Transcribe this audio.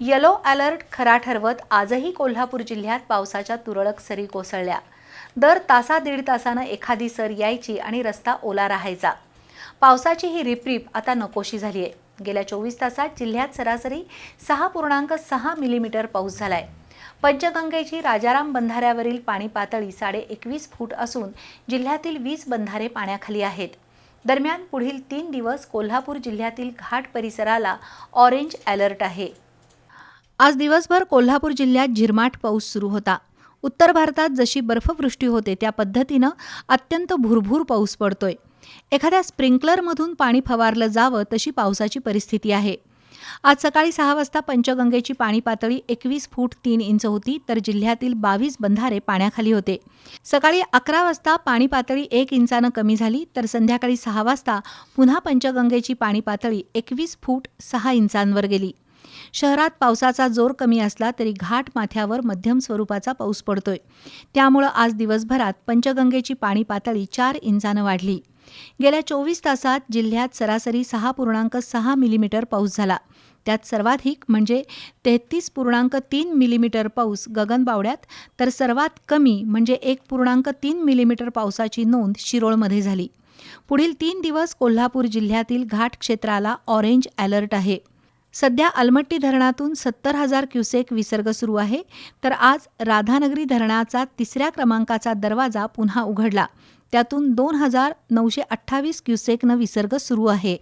Yellow alert खरा ठरवत आजही कोल्हापूर जिल्ह्यात पावसाच्या तुरळक सरी कोसळल्या. दर तासा दीड तासानं एखादी सर यायची आणि रस्ता ओला राहायचा. पावसाची ही रिपरिप आता नकोशी झाली आहे गेल्या चोवीस तासात जिल्ह्यात सरासरी सहा पूर्णांक सहा मिलीमीटर पाऊस झालाय. पंचगंगेची राजाराम बंधाऱ्यावरील पाणी पातळी साडे एकवीस फूट असून जिल्ह्यातील वीस बंधारे पाण्याखाली आहेत. दरम्यान पुढील तीन दिवस कोल्हापूर जिल्ह्यातील घाट परिसराला ऑरेंज अलर्ट आहे. आज दिवसभर कोल्हापूर जिल्ह्यात झिरमाट पाऊस सुरू होता. उत्तर भारतात जशी बर्फवृष्टी होते त्या पद्धतीनं अत्यंत भुरभूर पाऊस पडतोय. एखाद्या स्प्रिंकलरमधून पाणी फवारलं जावं तशी पावसाची परिस्थिती आहे. आज सकाळी सहा वाजता पंचगंगेची पाणी पातळी एकवीस फूट तीन इंच होती तर जिल्ह्यातील बावीस बंधारे पाण्याखाली होते. सकाळी अकरा वाजता पाणी पातळी एक इंचानं कमी झाली तर संध्याकाळी सहा वाजता पुन्हा पंचगंगेची पाणी पातळी एकवीस फूट सहा इंचांवर गेली. शहरात पावसाचा जोर कमी असला तरी घाट माथ्यावर मध्यम स्वरूपाचा पाऊस पडतोय. त्यामुळं आज दिवसभरात पंचगंगेची पाणी पातळी चार इंचानं वाढली. गेल्या चोवीस तासात जिल्ह्यात सरासरी सहा पूर्णांक सहा मिलीमीटर पाऊस झाला. त्यात सर्वाधिक म्हणजे तेहतीस पूर्णांक तीन मिलीमीटर पाऊस गगनबावड्यात तर सर्वात कमी म्हणजे एक पूर्णांक तीन मिलीमीटर पावसाची नोंद शिरोळमध्ये झाली. पुढील तीन दिवस कोल्हापूर जिल्ह्यातील घाट क्षेत्राला ऑरेंज अलर्ट आहे. सध्या अलमट्टी धरणातून सत्तर हजार क्युसेक विसर्ग सुरू आहे. तर आज राधानगरी धरणाचा तिसऱ्या क्रमांकाचा दरवाजा पुन्हा उघडला. त्यातून दोन हजार नऊशे अठ्ठावीस क्युसेकनं विसर्ग सुरू आहे.